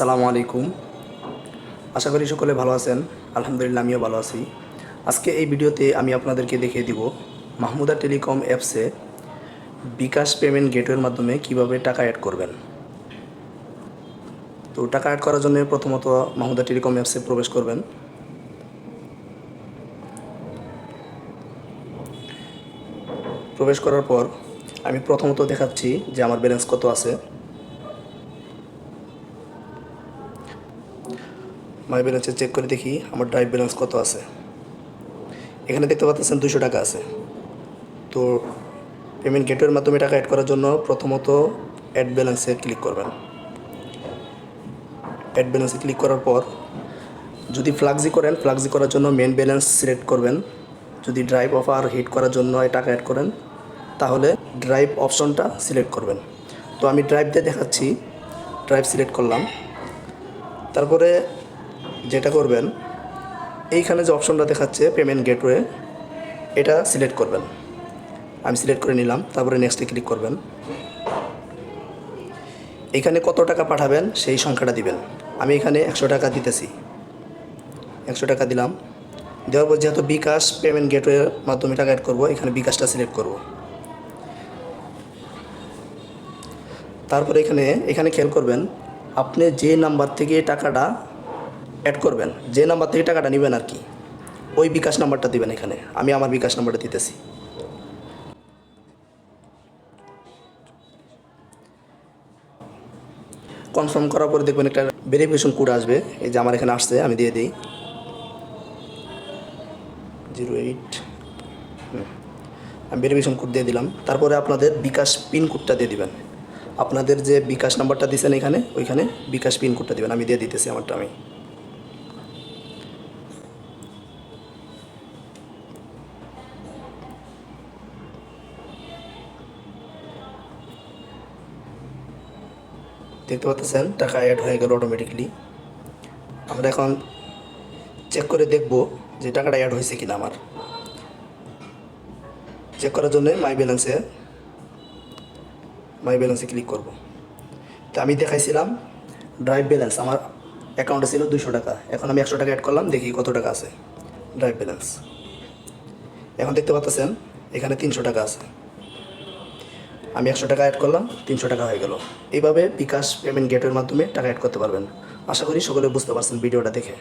আসসালামু আলাইকুম। আশা করি সকলে ভালো আছেন। আলহামদুলিল্লাহ, আমিও ভালো আছি। আজকে এই ভিডিওতে আমি আপনাদেরকে দেখিয়ে দিব মাহমুদা টেলিকম অ্যাপসে বিকাশ পেমেন্ট গেটওয়ের মাধ্যমে কীভাবে টাকা অ্যাড করবেন। তো টাকা অ্যাড করার জন্য প্রথমত মাহমুদা টেলিকম অ্যাপসে প্রবেশ করবেন। প্রবেশ করার পর আমি প্রথমত দেখাচ্ছি যে আমার ব্যালেন্স কত আছে। মাই ব্যালেন্সে চেক করে দেখি আমার ড্রাইভ ব্যালেন্স কত আছে। এখানে দেখতে পাচ্ছেন দুশো টাকা আছে। তো পেমেন্ট গেটওয়ের মাধ্যমে টাকা অ্যাড করার জন্য প্রথমত অ্যাড ব্যালেন্সে ক্লিক করবেন। অ্যাড ব্যালেন্সে ক্লিক করার পর যদি ফ্লাক্সি করেন ফ্লাক্সি করার জন্য মেন ব্যালেন্স সিলেক্ট করবেন। যদি ড্রাইভ অফার হিট করার জন্য টাকা অ্যাড করেন, তাহলে ড্রাইভ অপশনটা সিলেক্ট করবেন। তো আমি ড্রাইভ দিয়ে দেখাচ্ছি। ড্রাইভ সিলেক্ট করলাম। তারপরে যেটা করবেন, এইখানে যে অপশনটা দেখাচ্ছে পেমেন্ট গেটওয়ে এটা সিলেক্ট করবেন। আমি সিলেক্ট করে নিলাম, তারপরে নেক্সটে ক্লিক করবেন। এখানে কত টাকা পাঠাবেন, সেই সংখ্যাটা দিবেন। আমি এখানে একশো টাকা দিতেছি। একশো টাকা দিলাম। দেওয়ার পর যেহেতু বিকাশ পেমেন্ট গেটওয়ের মাধ্যমে টাকা অ্যাড করব, এখানে বিকাশটা সিলেক্ট করব। তারপরে এখানে এখানে খেয়াল করবেন আপনি যে নাম্বার থেকে টাকাটা অ্যাড করবেন, যে নাম্বার থেকে টাকাটা নেবেন আর কি, ওই বিকাশ নাম্বারটা দিবেন এখানে। আমি আমার বিকাশ নাম্বারটা দিতেছি। কনফার্ম করার পরে দেখবেন একটা ভেরিফিকেশন কোড আসবে, এই যে আমার এখানে আসছে, আমি দিয়ে দিই। জিরো এইট আমি ভেরিফিকেশন কোড দিয়ে দিলাম। তারপরে আপনাদের বিকাশ পিন কোডটা দিয়ে দিবেন। আপনাদের যে বিকাশ নাম্বারটা দিয়েছেন এখানে, ওইখানে বিকাশ পিন কোডটা দিবেন। আমি দিয়ে দিতেছি আমারটা, আমি। দেখতে পাচ্ছেন, টাকা অ্যাড হয়ে গেল অটোমেটিকলি আমরা এখন চেক করে দেখব যে টাকাটা অ্যাড হয়েছে কিনা আমার। চেক করার জন্য মাই ব্যালেন্সে মাই ব্যালেন্সে ক্লিক করব। তো আমি দেখাইছিলাম ড্রাইভ ব্যালেন্স আমার অ্যাকাউন্টে ছিল দুশো টাকা। এখন আমি একশো টাকা অ্যাড করলাম, দেখি কত টাকা আছে। ড্রাইভ ব্যালেন্স এখন দেখতে পাচ্ছেন, এখানে তিনশো টাকা আছে। আমি একশো টাকা অ্যাড করলাম, তিনশো টাকা হয়ে গেল। এইভাবে বিকাশ পেমেন্ট গেটের মাধ্যমে টাকা অ্যাড করতে পারবেন। আশা করি সকলে বুঝতে পারছেন ভিডিওটা দেখে।